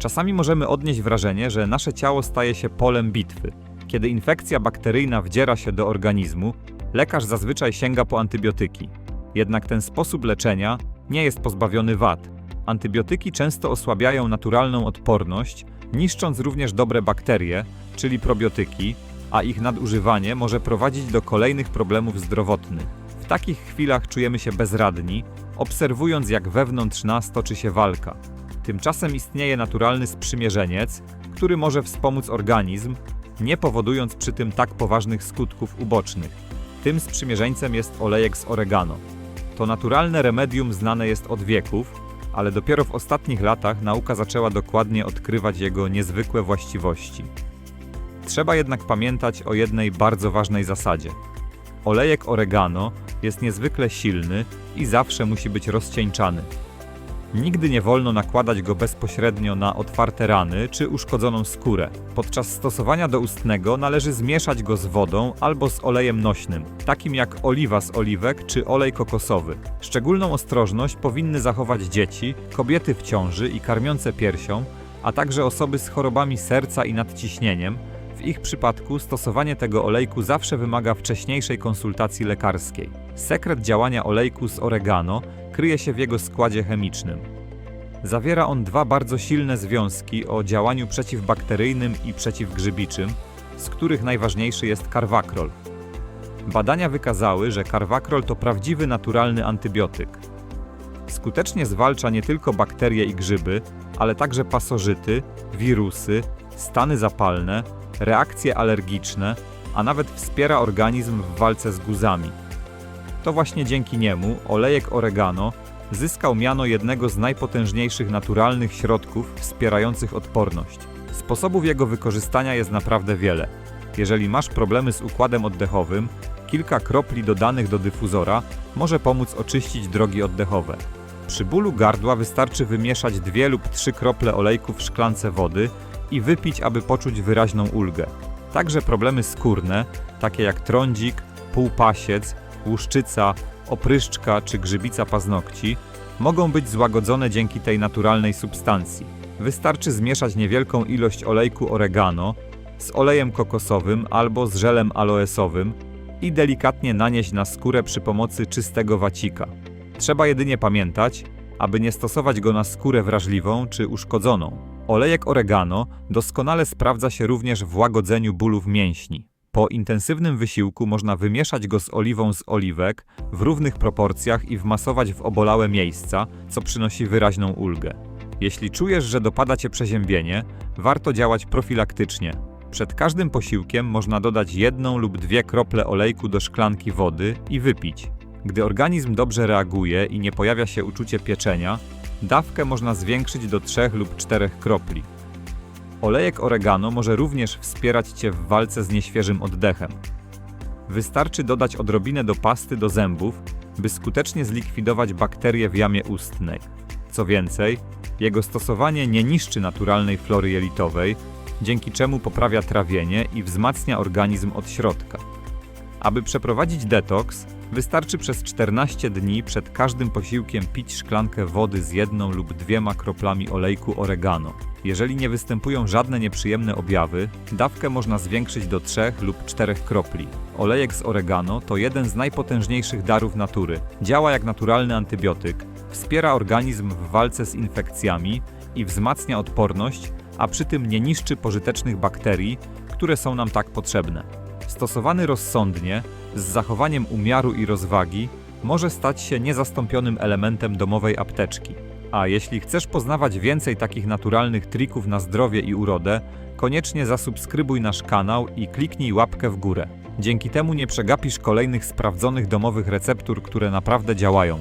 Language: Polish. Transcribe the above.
Czasami możemy odnieść wrażenie, że nasze ciało staje się polem bitwy. Kiedy infekcja bakteryjna wdziera się do organizmu, lekarz zazwyczaj sięga po antybiotyki. Jednak ten sposób leczenia nie jest pozbawiony wad. Antybiotyki często osłabiają naturalną odporność, niszcząc również dobre bakterie, czyli probiotyki, a ich nadużywanie może prowadzić do kolejnych problemów zdrowotnych. W takich chwilach czujemy się bezradni, obserwując jak wewnątrz nas toczy się walka. Tymczasem istnieje naturalny sprzymierzeniec, który może wspomóc organizm, nie powodując przy tym tak poważnych skutków ubocznych. Tym sprzymierzeńcem jest olejek z oregano. To naturalne remedium znane jest od wieków, ale dopiero w ostatnich latach nauka zaczęła dokładnie odkrywać jego niezwykłe właściwości. Trzeba jednak pamiętać o jednej bardzo ważnej zasadzie. Olejek oregano jest niezwykle silny i zawsze musi być rozcieńczany. Nigdy nie wolno nakładać go bezpośrednio na otwarte rany czy uszkodzoną skórę. Podczas stosowania doustnego należy zmieszać go z wodą albo z olejem nośnym, takim jak oliwa z oliwek czy olej kokosowy. Szczególną ostrożność powinny zachować dzieci, kobiety w ciąży i karmiące piersią, a także osoby z chorobami serca i nadciśnieniem. W ich przypadku stosowanie tego olejku zawsze wymaga wcześniejszej konsultacji lekarskiej. Sekret działania olejku z oregano kryje się w jego składzie chemicznym. Zawiera on dwa bardzo silne związki o działaniu przeciwbakteryjnym i przeciwgrzybiczym, z których najważniejszy jest karwakrol. Badania wykazały, że karwakrol to prawdziwy naturalny antybiotyk. Skutecznie zwalcza nie tylko bakterie i grzyby, ale także pasożyty, wirusy, stany zapalne, reakcje alergiczne, a nawet wspiera organizm w walce z guzami. To właśnie dzięki niemu olejek oregano zyskał miano jednego z najpotężniejszych naturalnych środków wspierających odporność. Sposobów jego wykorzystania jest naprawdę wiele. Jeżeli masz problemy z układem oddechowym, kilka kropli dodanych do dyfuzora może pomóc oczyścić drogi oddechowe. Przy bólu gardła wystarczy wymieszać dwie lub trzy krople olejku w szklance wody i wypić, aby poczuć wyraźną ulgę. Także problemy skórne, takie jak trądzik, półpasiec, łuszczyca, opryszczka czy grzybica paznokci, mogą być złagodzone dzięki tej naturalnej substancji. Wystarczy zmieszać niewielką ilość olejku oregano z olejem kokosowym albo z żelem aloesowym i delikatnie nanieść na skórę przy pomocy czystego wacika. Trzeba jedynie pamiętać, aby nie stosować go na skórę wrażliwą czy uszkodzoną. Olejek oregano doskonale sprawdza się również w łagodzeniu bólów mięśni. Po intensywnym wysiłku można wymieszać go z oliwą z oliwek w równych proporcjach i wmasować w obolałe miejsca, co przynosi wyraźną ulgę. Jeśli czujesz, że dopada cię przeziębienie, warto działać profilaktycznie. Przed każdym posiłkiem można dodać jedną lub dwie krople olejku do szklanki wody i wypić. Gdy organizm dobrze reaguje i nie pojawia się uczucie pieczenia, dawkę można zwiększyć do 3 lub 4 kropli. Olejek oregano może również wspierać Cię w walce z nieświeżym oddechem. Wystarczy dodać odrobinę do pasty do zębów, by skutecznie zlikwidować bakterie w jamie ustnej. Co więcej, jego stosowanie nie niszczy naturalnej flory jelitowej, dzięki czemu poprawia trawienie i wzmacnia organizm od środka. Aby przeprowadzić detoks, wystarczy przez 14 dni przed każdym posiłkiem pić szklankę wody z jedną lub dwiema kroplami olejku oregano. Jeżeli nie występują żadne nieprzyjemne objawy, dawkę można zwiększyć do 3 lub 4 kropli. Olejek z oregano to jeden z najpotężniejszych darów natury. Działa jak naturalny antybiotyk, wspiera organizm w walce z infekcjami i wzmacnia odporność, a przy tym nie niszczy pożytecznych bakterii, które są nam tak potrzebne. Stosowany rozsądnie, z zachowaniem umiaru i rozwagi, może stać się niezastąpionym elementem domowej apteczki. A jeśli chcesz poznawać więcej takich naturalnych trików na zdrowie i urodę, koniecznie zasubskrybuj nasz kanał i kliknij łapkę w górę. Dzięki temu nie przegapisz kolejnych sprawdzonych domowych receptur, które naprawdę działają.